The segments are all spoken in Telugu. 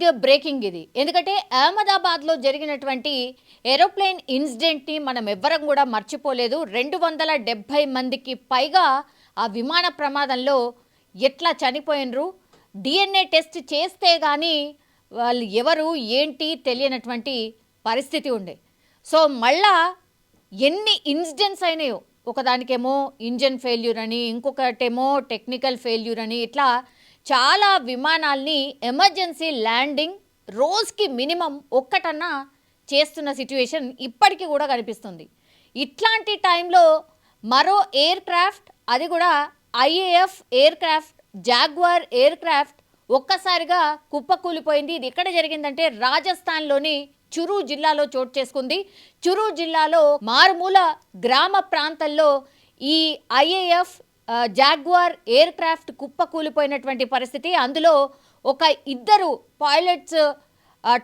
బిగ్ బ్రేకింగ్ ఇది. ఎందుకంటే అహ్మదాబాద్లో జరిగినటువంటి ఏరోప్లేన్ ఇన్సిడెంట్ని మనం ఎవ్వరం కూడా మర్చిపోలేదు. రెండు వందల డెబ్భై మందికి పైగా ఆ విమాన ప్రమాదంలో ఎట్లా చనిపోయినరు? డిఎన్ఏ టెస్ట్ చేస్తే కానీ వాళ్ళు ఎవరు ఏంటి తెలియనటువంటి పరిస్థితి ఉండే. సో మళ్ళా ఎన్ని ఇన్సిడెంట్స్ అయినాయో ఒకదానికేమో ఇంజన్ ఫెయిల్యూర్ అని ఇంకొకటేమో టెక్నికల్ ఫెయిల్యూర్ అని ఇట్లా చాలా విమానాల్ని ఎమర్జెన్సీ ల్యాండింగ్ రోజుకి మినిమం ఒక్కటన్నా చేస్తున్న సిచ్యువేషన్ ఇప్పటికీ కూడా కనిపిస్తుంది. ఇట్లాంటి టైంలో మరో ఎయిర్ క్రాఫ్ట్ అది కూడా IAF aircraft Jaguar aircraft ఒక్కసారిగా కుప్పకూలిపోయింది. ఇది ఎక్కడ జరిగిందంటే రాజస్థాన్లోని చురు జిల్లాలో చోటు చేసుకుంది. చురు జిల్లాలో మారుమూల గ్రామ ప్రాంతంలో ఈ ఐఏఎఫ్ జాగ్వార్ ఎయిర్ క్రాఫ్ట్ కుప్పకూలిపోయినటువంటి పరిస్థితి. అందులో ఒక ఇద్దరు పైలట్స్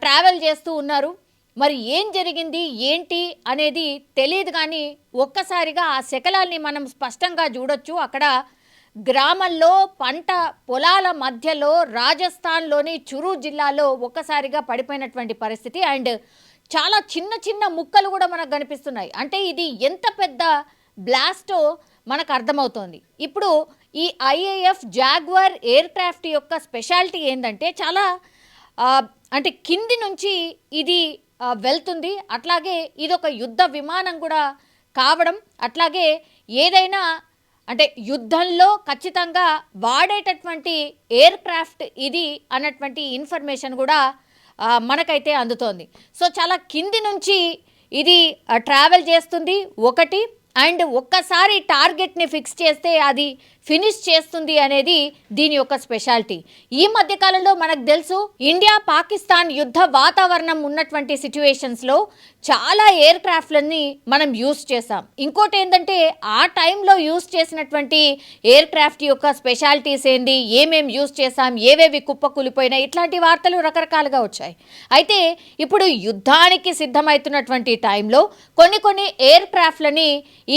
ట్రావెల్ చేస్తూ ఉన్నారు. మరి ఏం జరిగింది? ఏంటి? అనేది తెలియదు కానీ ఒక్కసారిగా ఆ శకలాల్ని మనం స్పష్టంగా చూడొచ్చు. అక్కడ గ్రామంలో పంట పొలాల మధ్యలో రాజస్థాన్లోని చురు జిల్లాలో ఒక్కసారిగా పడిపోయినటువంటి పరిస్థితి. అండ్ చాలా చిన్న చిన్న ముక్కలు కూడా మనకు కనిపిస్తున్నాయి. అంటే ఇది ఎంత పెద్ద బ్లాస్టో మనకు అర్థమవుతోంది. ఇప్పుడు ఈ ఐఏఎఫ్ జాగ్వర్ ఎయిర్ క్రాఫ్ట్ యొక్క స్పెషాలిటీ ఏంటంటే చాలా అంటే కింది నుంచి ఇది వెళ్తుంది. అట్లాగే ఇది ఒక యుద్ధ విమానం కూడా కావడం. అట్లాగే ఏదైనా అంటే యుద్ధంలో ఖచ్చితంగా వాడేటటువంటి ఎయిర్ క్రాఫ్ట్ ఇది అన్నటువంటి ఇన్ఫర్మేషన్ కూడా మనకైతే అందుతోంది. సో చాలా కింది నుంచి ఇది ట్రావెల్ చేస్తుంది. ఒకటి అండ్ ఒక్కసారి టార్గెట్ని ఫిక్స్ చేస్తే అది ఫినిష్ చేస్తుంది అనేది దీని యొక్క స్పెషాలిటీ. ఈ మధ్య కాలంలో మనకు తెలుసు ఇండియా పాకిస్తాన్ యుద్ధ వాతావరణం ఉన్నటువంటి సిచ్యువేషన్స్లో చాలా ఎయిర్ క్రాఫ్ట్లని మనం యూస్ చేసాం ఇంకోటి ఏంటంటే ఆ టైంలో యూస్ చేసినటువంటి ఎయిర్ క్రాఫ్ట్ యొక్క స్పెషాలిటీస్ ఏంది ఏమేమి యూస్ చేసాం ఏవేవి కుప్పకూలిపోయినాయి ఇట్లాంటి వార్తలు రకరకాలుగా వచ్చాయి. అయితే ఇప్పుడు యుద్ధానికి సిద్ధమవుతున్నటువంటి టైంలో కొన్ని కొన్ని ఎయిర్ క్రాఫ్ట్లని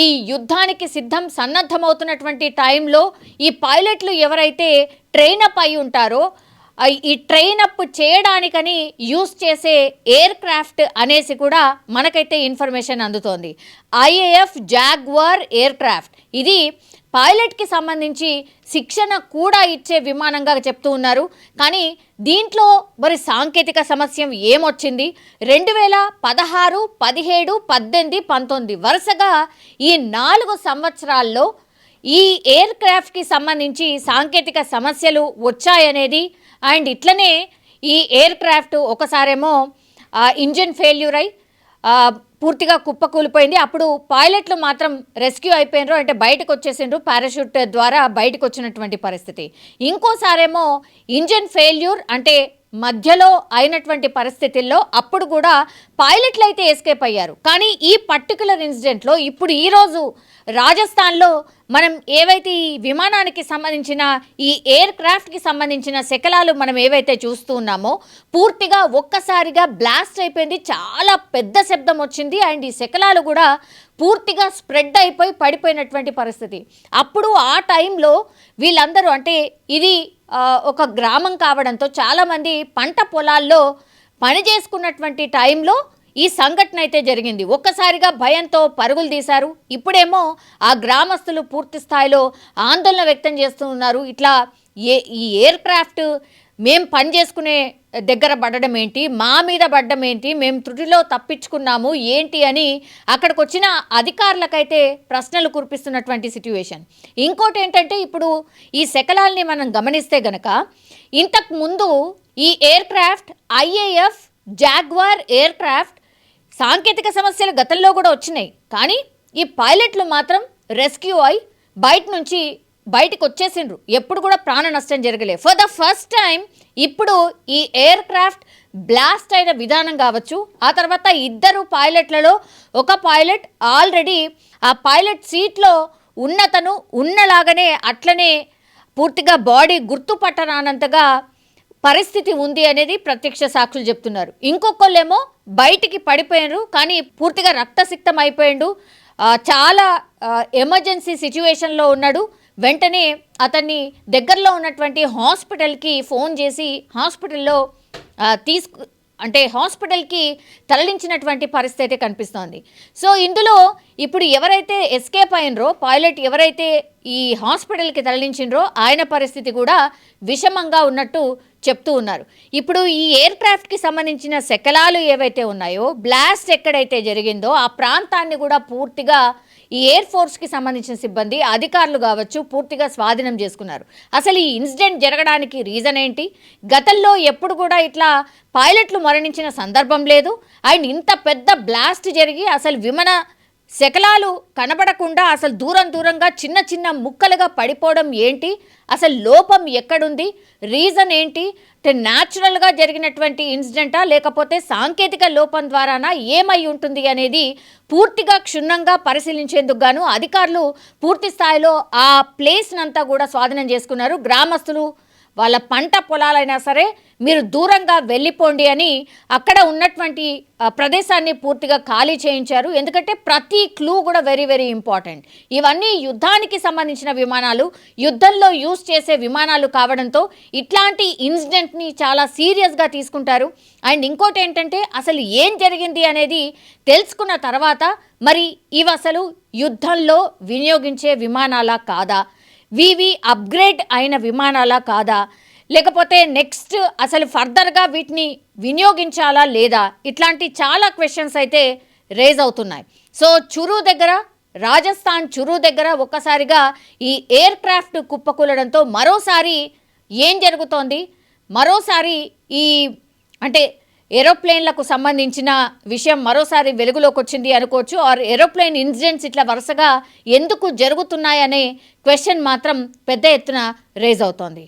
ఈ యుద్ధానికి సిద్ధం సన్నద్ధమవుతున్నటువంటి టైంలో ఈ పైలట్లు ఎవరైతే ట్రైన్ అప్ అయి ఉంటారో ఈ ట్రైన్ అప్ చేయడానికని యూస్ చేసే ఎయిర్ క్రాఫ్ట్ అనేసి కూడా మనకైతే ఇన్ఫర్మేషన్ అందుతోంది. ఐఏఎఫ్ జాగ్వార్ ఎయిర్ క్రాఫ్ట్ ఇది పైలట్కి సంబంధించి శిక్షణ కూడా ఇచ్చే విమానంగా చెప్తూ ఉన్నారు. కానీ దీంట్లో మరి సాంకేతిక సమస్య ఏమొచ్చింది? రెండు వేల పదహారు పదిహేడు పద్దెనిమిది పంతొమ్మిది వరుసగా ఈ నాలుగు సంవత్సరాల్లో ఈ ఎయిర్ క్రాఫ్ట్కి సంబంధించి సాంకేతిక సమస్యలు వచ్చాయనేది అండ్ ఇట్లనే ఈ ఎయిర్ క్రాఫ్ట్ ఒకసారేమో ఇంజిన్ ఫెయిల్యూర్ అయి పూర్తిగా కుప్పకూలిపోయింది. అప్పుడు పైలట్లు మాత్రం రెస్క్యూ అయిపోయినరు అంటే బయటకు వచ్చేసిండ్రు పారాషూట్ ద్వారా బయటకు వచ్చినటువంటి పరిస్థితి. ఇంకోసారేమో ఇంజిన్ ఫెయిల్యూర్ అంటే మధ్యలో అయినటువంటి పరిస్థితుల్లో అప్పుడు కూడా పైలట్లు అయితే ఎస్కేప్ అయ్యారు. కానీ ఈ పర్టికులర్ ఇన్సిడెంట్లో ఇప్పుడు ఈరోజు రాజస్థాన్లో మనం ఏవైతే ఈ విమానానికి సంబంధించిన ఈ ఎయిర్ క్రాఫ్ట్కి సంబంధించిన శకలాలు మనం ఏవైతే చూస్తూ ఉన్నామో పూర్తిగా ఒక్కసారిగా బ్లాస్ట్ అయిపోయింది. చాలా పెద్ద శబ్దం వచ్చింది. అండ్ ఈ శకలాలు కూడా పూర్తిగా స్ప్రెడ్ అయిపోయి పడిపోయినటువంటి పరిస్థితి. అప్పుడు ఆ టైంలో వీళ్ళందరూ అంటే ఇది ఒక గ్రామం కావడంతో చాలామంది పంట పొలాల్లో పని చేసుకున్నటువంటి టైంలో ఈ సంఘటన అయితే జరిగింది. ఒక్కసారిగా భయంతో పరుగులు తీశారు. ఇప్పుడేమో ఆ గ్రామస్తులు పూర్తి స్థాయిలో ఆందోళన వ్యక్తం చేస్తూ ఉన్నారు. ఇట్లా ఏ ఈ ఎయిర్ క్రాఫ్ట్ మేం పని చేసుకునే దగ్గర పడడం ఏంటి? మా మీద పడ్డం ఏంటి? మేము త్రుటిలో తప్పించుకున్నాము ఏంటి అని అక్కడికి వచ్చిన అధికారులకైతే ప్రశ్నలు కురిపిస్తున్నటువంటి సిట్యువేషన్ ఇంకోటి ఏంటంటే ఇప్పుడు ఈ శకలాల్ని మనం గమనిస్తే గనక ఇంతకు ముందు ఈ aircraft IAF Jaguar aircraft సాంకేతిక సమస్యలు గతంలో కూడా వచ్చినాయి. కానీ ఈ పైలట్లు మాత్రం రెస్క్యూ అయి బయట నుంచి బయటకు వచ్చేసిండ్రు. ఎప్పుడు కూడా ప్రాణ నష్టం జరగలేదు ఫర్ ద ఫస్ట్ టైం ఇప్పుడు ఈ ఎయిర్ క్రాఫ్ట్ బ్లాస్ట్ అయిన విధానం కావచ్చు. ఆ తర్వాత ఇద్దరు పైలట్లలో ఒక పైలట్ ఆల్రెడీ ఆ పైలట్ సీట్లో ఉన్నతను ఉన్నలాగానే అట్లనే పూర్తిగా బాడీ గుర్తుపట్టరానంతగా పరిస్థితి ఉంది అనేది ప్రత్యక్ష సాక్షులు చెప్తున్నారు. ఇంకొకళ్ళేమో బయటికి పడిపోయినరు కానీ పూర్తిగా రక్తసిక్తం అయిపోయిండు. చాలా ఎమర్జెన్సీ సిచ్యువేషన్లో ఉన్నాడు. వెంటనే అతన్ని దగ్గరలో ఉన్నటువంటి హాస్పిటల్కి ఫోన్ చేసి హాస్పిటల్లో తీసుకు అంటే హాస్పిటల్కి తరలించినటువంటి పరిస్థితి అయితే కనిపిస్తోంది. సో ఇందులో ఇప్పుడు ఎవరైతే ఎస్కేప్ అయినరో పైలట్ ఎవరైతే ఈ హాస్పిటల్కి తరలించినరో ఆయన పరిస్థితి కూడా విషమంగా ఉన్నట్టు చెప్తూ ఉన్నారు. ఇప్పుడు ఈ ఎయిర్ క్రాఫ్ట్కి సంబంధించిన శకలాలు ఏవైతే ఉన్నాయో బ్లాస్ట్ ఎక్కడైతే జరిగిందో ఆ ప్రాంతాన్ని కూడా పూర్తిగా ఈ ఎయిర్ ఫోర్స్కి సంబంధించిన సిబ్బంది అధికారులు కావచ్చు పూర్తిగా స్వాధీనం చేసుకున్నారు. అసలు ఈ ఇన్సిడెంట్ జరగడానికి రీజన్ ఏంటి? గతంలో ఎప్పుడు కూడా ఇట్లా పైలట్లు మరణించిన సందర్భం లేదు. అండ్ ఇంత పెద్ద బ్లాస్ట్ జరిగి అసలు విమన శకలాలు కనబడకుండా అసలు దూరం దూరంగా చిన్న చిన్న ముక్కలుగా పడిపోవడం ఏంటి? అసలు లోపం ఎక్కడుంది? రీజన్ ఏంటి? అంటే న్యాచురల్గా జరిగినటువంటి ఇన్సిడెంటా? లేకపోతే సాంకేతిక లోపం ద్వారానా ఏమై ఉంటుంది అనేది పూర్తిగా క్షుణ్ణంగా పరిశీలించేందుకు గాను అధికారులు పూర్తి స్థాయిలో ఆ ప్లేస్నంతా కూడా స్వాధీనం చేసుకున్నారు. గ్రామస్తులు వాళ్ళ పంట పొలాలైనా సరే మీరు దూరంగా వెళ్ళిపోండి అని అక్కడ ఉన్నటువంటి ప్రదేశాన్ని పూర్తిగా ఖాళీ చేయించారు. ఎందుకంటే ప్రతి క్లూ కూడా వెరీ వెరీ ఇంపార్టెంట్ ఇవన్నీ యుద్ధానికి సంబంధించిన విమానాలు యుద్ధంలో యూజ్ చేసే విమానాలు కావడంతో ఇట్లాంటి ఇన్సిడెంట్ని చాలా సీరియస్గా తీసుకుంటారు. అండ్ ఇంకోటి ఏంటంటే అసలు ఏం జరిగింది అనేది తెలుసుకున్న తర్వాత మరి ఇవి అసలు యుద్ధంలో వినియోగించే విమానాలా కాదా? వివి అప్గ్రేడ్ అయిన విమానాలా కాదా? లేకపోతే నెక్స్ట్ అసలు ఫర్దర్గా వీటిని వినియోగించాలా లేదా? ఇట్లాంటి చాలా క్వశ్చన్స్ అయితే రేజ్ అవుతున్నాయి. సో చురు దగ్గర రాజస్థాన్ చురు దగ్గర ఒక్కసారిగా ఈ ఎయిర్ క్రాఫ్ట్ కుప్పకూలడంతో మరోసారి ఏం జరుగుతోంది? మరోసారి ఈ అంటే ఏరోప్లేన్లకు సంబంధించిన విషయం మరోసారి వెలుగులోకి వచ్చింది అనుకోవచ్చు. ఆర్ ఏరోప్లేన్ ఇన్సిడెంట్స్ ఇట్లా వరుసగా ఎందుకు జరుగుతున్నాయనే క్వశ్చన్ మాత్రం పెద్ద ఎత్తున రేజ్ అవుతోంది.